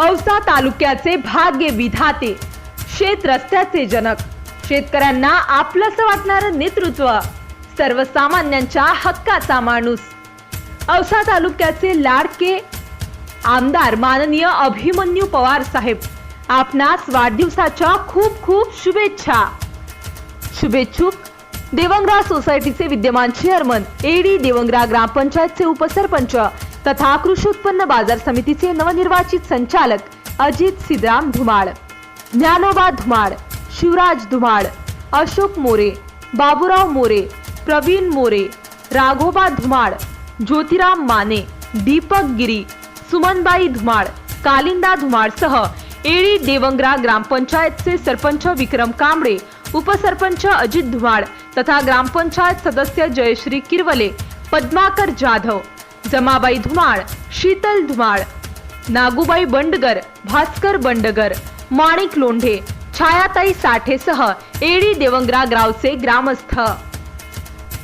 औसा तालुक्याचे भाग्य विधाते. शेत रस्त्याचे जनक. शेतकऱ्यांना आपलंसं वाटणारं नेतृत्व. सर्वसामान्यांच्या हक्काचा माणूस. औसा तालुक्याचे लाडके आमदार माननीय अभिमन्यू पवार साहेब आपणास वाढदिवसाच्या खूप खूप शुभेच्छा. शुभेच्छुक देवंगरा सोसायटीचे विद्यमान चेअरमन एडी देवंगरा ग्रामपंचायतचे उपसरपंच तथा कृषी उत्पन्न बाजार समितीचे नवनिर्वाचित संचालक अजित सिद्धराम धुमाळ ज्ञानोबा धुमाळ शिवराज धुमाळ अशोक मोरे बाबूराव मोरे प्रवीण मोरे राघोबा धुमाळ ज्योतिराम माने दीपक गिरी सुमनबाई धुमाळ कालिंदा धुमाळसह एळी देवंगरा ग्रामपंचायतचे सरपंच विक्रम कांबळे उपसरपंच अजित धुमाळ तथा ग्रामपंचायत सदस्य जयश्री किरवले पद्माकर जाधव जमाबाई धुमाळ शीतल धुमाळ नागूबाई बंडगर भास्कर बंडगर माणिक लोंढे छायाताई साठेसह एडी देवंगरा ग्रावचे ग्रामस्थ.